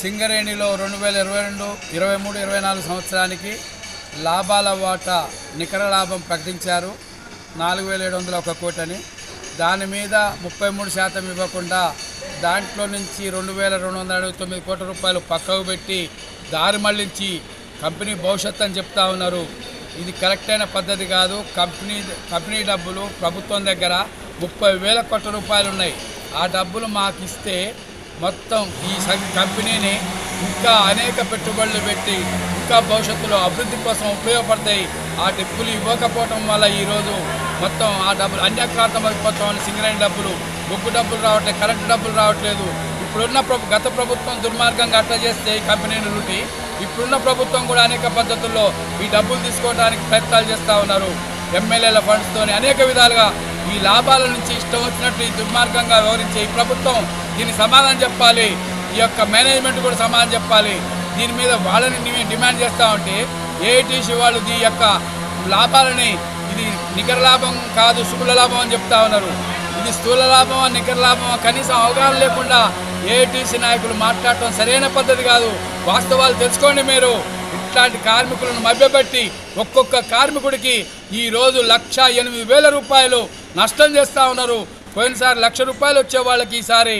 సింగరేణిలో రెండు వేల ఇరవై రెండు ఇరవై మూడు ఇరవై నాలుగు సంవత్సరానికి లాభాల వాటా నికర లాభం ప్రకటించారు. నాలుగు వేల ఏడు వందల ఒక కోటని. దాని మీద ముప్పై మూడు శాతం ఇవ్వకుండా దాంట్లో నుంచి రెండు వేల రెండు వందల అరవై తొమ్మిది కోట్ల రూపాయలు పక్కకు పెట్టి దారి మళ్ళించి కంపెనీ భవిష్యత్తు అని చెప్తా ఉన్నారు. ఇది కరెక్ట్ అయిన పద్ధతి కాదు. కంపెనీ కంపెనీ డబ్బులు ప్రభుత్వం దగ్గర ముప్పై వేల కోట్ల రూపాయలు ఉన్నాయి. ఆ డబ్బులు మాకు ఇస్తే మొత్తం ఈ కంపెనీని ఇంకా అనేక పెట్టుబడులు పెట్టి ఇంకా భవిష్యత్తులో అభివృద్ధి కోసం ఉపయోగపడతాయి. ఆ డబ్బులు ఇవ్వకపోవటం వల్ల ఈరోజు మొత్తం ఆ డబ్బులు అన్యక్రాంతం అయిపోతామని సింగరేణి డబ్బులు బొగ్గు డబ్బులు రావట్లేదు కరెంటు డబ్బులు రావట్లేదు. ఇప్పుడున్న ప్రభు గత ప్రభుత్వం దుర్మార్గంగా అట్లా చేస్తే ఈ కంపెనీని లూటి ఇప్పుడున్న ప్రభుత్వం కూడా అనేక పద్ధతుల్లో ఈ డబ్బులు తీసుకోవడానికి ప్రయత్నాలు చేస్తూ ఉన్నారు. ఎమ్మెల్యేల ఫండ్స్తోని అనేక విధాలుగా ఈ లాభాల నుంచి ఇష్టం వచ్చినట్టు ఈ దుర్మార్గంగా వ్యవహరించే ఈ ప్రభుత్వం దీనికి సమాధానం చెప్పాలి. ఈ యొక్క మేనేజ్మెంట్ కూడా సమాధానం చెప్పాలి. దీని మీద వాళ్ళని మేము డిమాండ్ చేస్తూ ఉంటే ఏఐటీసీ వాళ్ళు దీ యొక్క లాభాలని ఇది నికర లాభం కాదు శుభ్ర లాభం అని చెప్తా ఉన్నారు. ఇది స్థూల లాభమా నికర లాభమా కనీసం అవగాహన లేకుండా ఏఐటీసీ నాయకులు మాట్లాడటం సరైన పద్ధతి కాదు. వాస్తవాలు తెలుసుకోండి మీరు. ఇట్లాంటి కార్మికులను మభ్యపెట్టి ఒక్కొక్క కార్మికుడికి ఈరోజు లక్ష ఎనిమిది వేల రూపాయలు నష్టం చేస్తూ ఉన్నారు. పోయినసారి లక్ష రూపాయలు వచ్చే వాళ్ళకి ఈసారి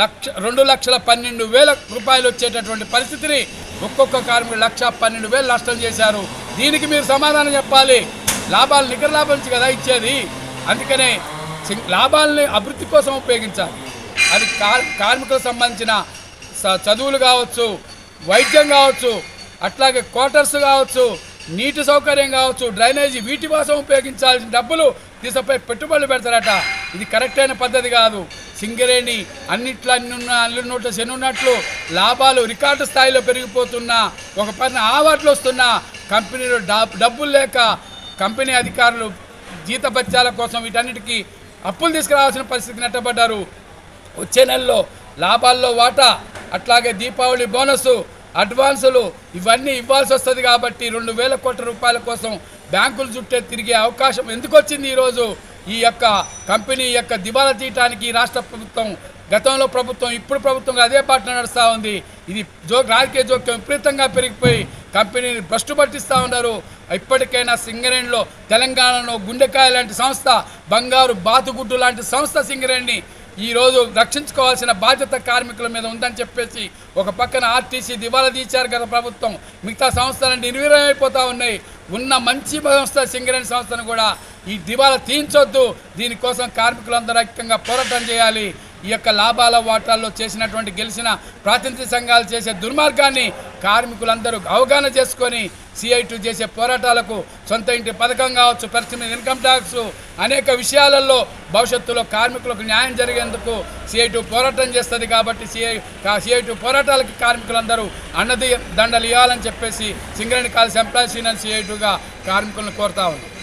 లక్ష రెండు లక్షల పన్నెండు వేల రూపాయలు వచ్చేటటువంటి పరిస్థితిని ఒక్కొక్క కార్మికుడు లక్ష పన్నెండు వేలు నష్టం చేశారు. దీనికి మీరు సమాధానం చెప్పాలి. లాభాలు నికర లాభం నుంచి కదా ఇచ్చేది. అందుకనే లాభాలని అభివృద్ధి కోసం ఉపయోగించాలి. అది కార్ కార్మికులకు సంబంధించిన స- చదువులు కావచ్చు వైద్యం కావచ్చు అట్లాగే క్వార్టర్స్ కావచ్చు నీటి సౌకర్యం కావచ్చు డ్రైనేజీ వీటి కోసం ఉపయోగించాల్సిన డబ్బులు దీసపై పెట్టుబడులు పెడతారట. ఇది కరెక్ట్ అయిన పద్ధతి కాదు. సింగరేణి అన్నిట్లో అన్ని ఉన్న అల్లు నోట్ల శనున్నట్లు లాభాలు రికార్డు స్థాయిలో పెరిగిపోతున్నా ఒక పని ఆవాట్లు వస్తున్నా కంపెనీలో డబ్బులు లేక కంపెనీ అధికారులు జీతభత్యాల కోసం వీటన్నిటికీ అప్పులు తీసుకురావాల్సిన పరిస్థితికి నెట్టబడ్డారు. వచ్చే నెలలో లాభాల్లో వాటా అట్లాగే దీపావళి బోనస్సు అడ్వాన్సులు ఇవన్నీ ఇవ్వాల్సి వస్తుంది కాబట్టి రెండు వేల కోట్ల రూపాయల కోసం బ్యాంకులు చుట్టే తిరిగే అవకాశం ఎందుకు వచ్చింది ఈరోజు? ఈ యొక్క కంపెనీ యొక్క దివాలా తీయటానికి రాష్ట్ర ప్రభుత్వం గతంలో ప్రభుత్వం ఇప్పుడు ప్రభుత్వం అదే బాట నడుస్తూ ఉంది. ఇది జో రాజకీయ జోక్యం విపరీతంగా పెరిగిపోయి కంపెనీని భ్రష్టు పట్టిస్తూ ఉన్నారు. ఇప్పటికైనా సింగరేణిలో తెలంగాణలో గుండెకాయ లాంటి సంస్థ బంగారు బాతుగుడ్డు లాంటి సంస్థ సింగరేణిని ఈరోజు రక్షించుకోవాల్సిన బాధ్యత కార్మికుల మీద ఉందని చెప్పేసి ఒక పక్కన ఆర్టీసీ దివాలా తీశారు గత ప్రభుత్వం. మిగతా సంస్థలన్నీ నిర్వీర్యమైపోతూ ఉన్నాయి. ఉన్న మంచి సంస్థ సింగరేణి సంస్థను కూడా ఈ దివాలా తీయించొద్దు. దీనికోసం కార్మికులందరూ ఐక్యంగా పోరాటం చేయాలి. ఈ యొక్క లాభాల వాటాల్లో చేసినటువంటి గెలిచిన ప్రాతినిధ్య సంఘాలు చేసే దుర్మార్గాన్ని కార్మికులందరూ అవగాహన చేసుకొని సిఐటు చేసే పోరాటాలకు సొంత ఇంటి పథకం కావచ్చు పరిస్థితి ఇన్కమ్ ట్యాక్స్ అనేక విషయాలలో భవిష్యత్తులో కార్మికులకు న్యాయం జరిగేందుకు సిఐటు పోరాటం చేస్తుంది కాబట్టి సిఐ సిఐటు పోరాటాలకి కార్మికులందరూ అన్నది దండలు ఇవ్వాలని చెప్పేసి సింగరేణి కాల్స్ ఎంప్లాయీస్ యూనియన్ సిఐ టూగా కార్మికులను కోరుతా ఉన్నాం